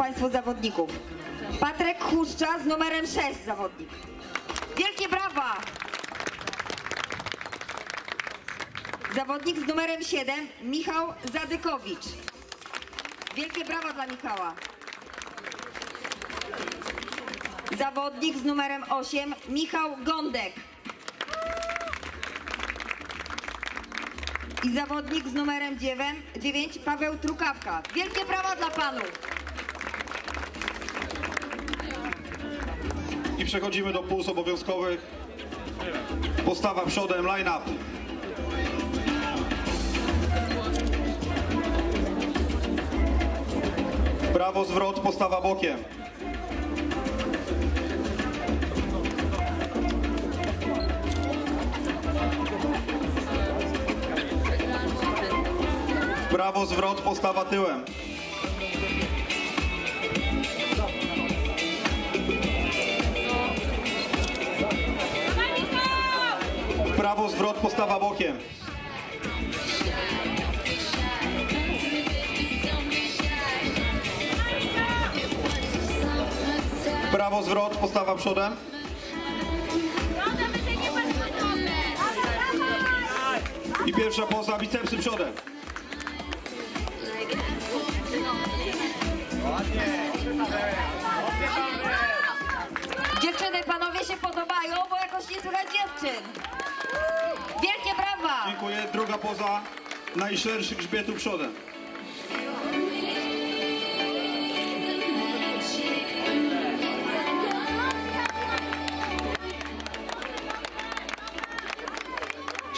Państwu zawodników. Patryk Huszcza z numerem 6 zawodnik. Wielkie brawa! Zawodnik z numerem 7 Michał Zadykowicz. Wielkie brawa dla Michała. Zawodnik z numerem 8 Michał Gądek. I zawodnik z numerem 9, 9 Paweł Trukawka. Wielkie brawa dla panów. Przechodzimy do puls obowiązkowych. Postawa przodem, line up. Prawo zwrot, postawa bokiem. Prawo zwrot, postawa tyłem. Prawo zwrot, postawa bokiem. Prawo zwrot, postawa przodem. I pierwsza poza, bicepsy przodem. Dziewczyny, panowie się podobają, bo jakoś nie słychać dziewczyn. Dziękuję. Druga poza, najszerszy grzbietu przodem.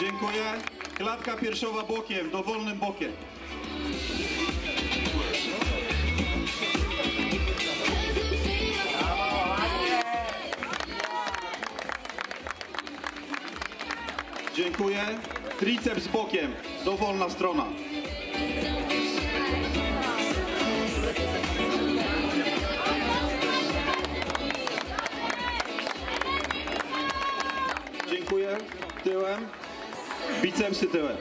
Dziękuję. Klatka piersiowa bokiem, dowolnym bokiem. Dziękuję. Triceps bokiem, dowolna strona. Dziękuję. Tyłem. Bicepsy tyłem.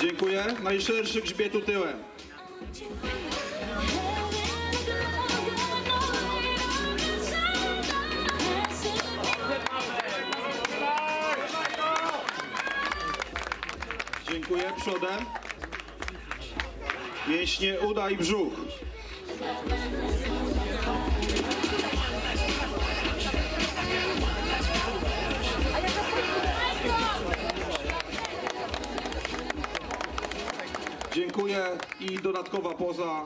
Dziękuję. Najszerszy grzbietu tyłem. Dziękuję. Przodem. Mięśnie uda i brzuch. Dziękuję i dodatkowa poza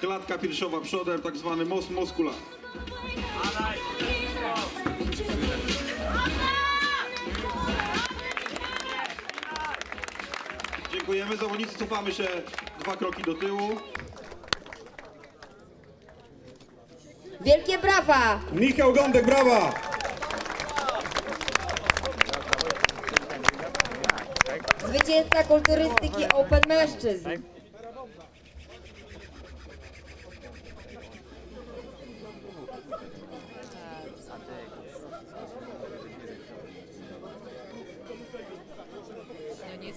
klatka piersiowa przodem, tak zwany most muskula. Dziękujemy. Zawodnicy cofamy się dwa kroki do tyłu. Wielkie brawa! Michał Gądek, brawa! Zwycięzca kulturystyki Open Mężczyzn. No nic,